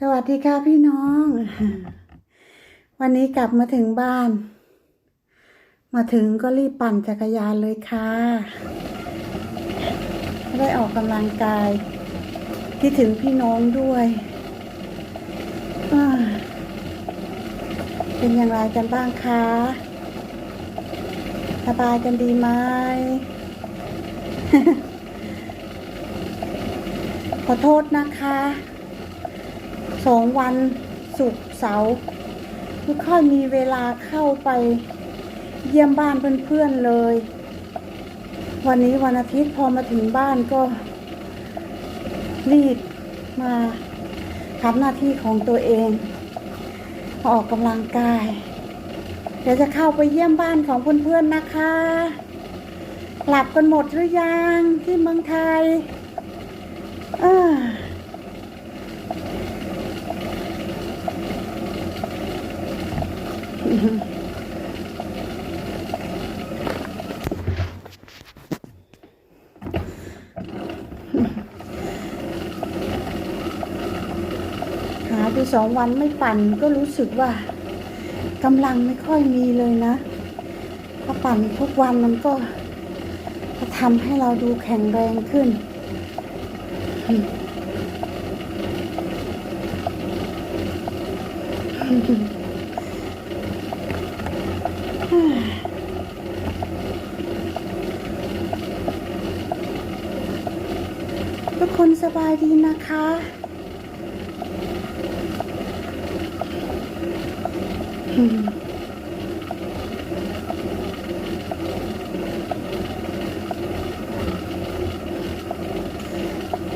สวัสดีค่ะพี่น้อง วันนี้กลับมาถึงบ้าน มาถึงก็รีบปั่นจักรยานเลยค่ะได้ออกกำลังกายคิดถึงพี่น้องด้วยอ่าเป็นอย่างไรกันบ้างคะสบายกันดีไหมขอโทษนะคะ สองวันศุกเสาร์ไม่ค่อยมีเวลาเข้าไปเยี่ยมบ้านเพื่อนๆเลย วันนี้วันอาทิตย์พอมาถึงบ้านก็รีบมาทำหน้าที่ของตัวเอง ออกกำลังกาย เดี๋ยวจะเข้าไปเยี่ยมบ้านของเพื่อนๆนะคะ หลับกันหมดหรือยังที่เมืองไทย เออ หายไปสองวันไม่ปั่นก็รู้สึกว่ากำลังไม่ค่อยมีเลยนะ ถ้าปั่นทุกวันมันก็จะทำให้เราดูแข็งแรงขึ้น ทุกคนสบายดีนะคะ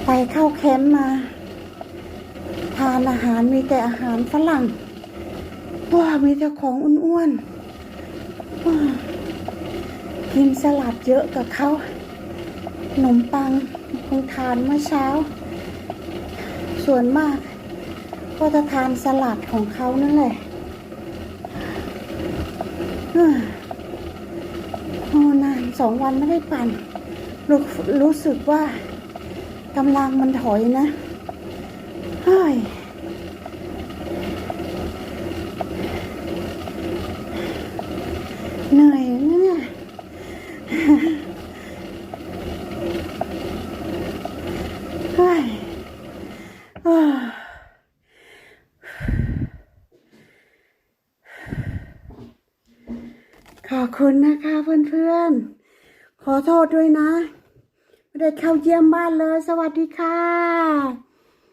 ไปเข้าแคมป์มา ทานอาหารมีแต่อาหารฝรั่งว้ามีแต่ของอ้วนๆ กินสลัดเยอะกับเขาขนมปังคงทานเมื่อเช้า ส่วนมาก ก็จะทานสลัดของเขานั่นแหละเฮ้ยโอ้นานสองวันไม่ได้ปั่นรู้รู้สึกว่ากำลังมันถอยนะเฮ้ย เหนื่อยเนี่ยขอบคุณนะคะเพื่อนๆ ขอโทษด้วยนะ ไม่ได้เข้าเยี่ยมบ้านเลย สวัสดีค่ะ